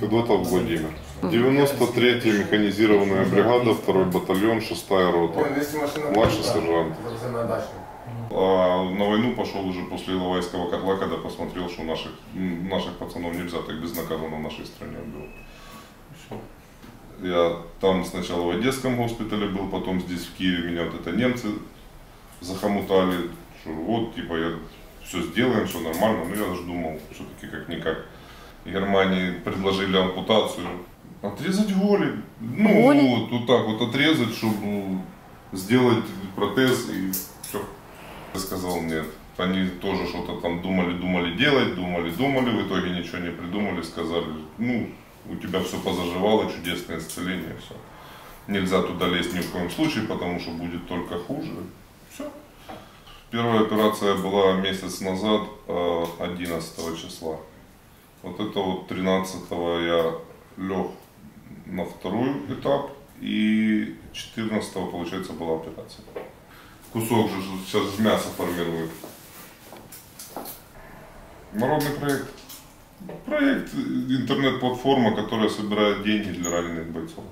Федотов Владимир. 93-я механизированная бригада, 2 батальон, 6 рота. Младший сержант. А на войну пошел уже после Иловайского котла, когда посмотрел, что наших, наших пацанов нельзя так безнаказанно в нашей стране убивать. Я там сначала в Одесском госпитале был, потом здесь в Киеве меня вот это немцы захомутали, что вот, типа, я все сделаем, все нормально. Ну, я даже думал, все-таки как-никак. Германии предложили ампутацию. Отрезать воли. Ну, Воли? вот, вот так вот отрезать, чтобы сделать протез и все. Я сказал нет. Они тоже что-то там думали, думали делать, думали, думали, в итоге ничего не придумали, сказали, ну, у тебя все позаживало, чудесное исцеление, все. Нельзя туда лезть ни в коем случае, потому что будет только хуже. Все. Первая операция была месяц назад, э, 11 числа. Вот это вот 13 я лег на второй этап, и 14 получается была операция. Кусок же сейчас мясо формирует. Народный проект. Проект, интернет-платформа, которая собирает деньги для раненых бойцов.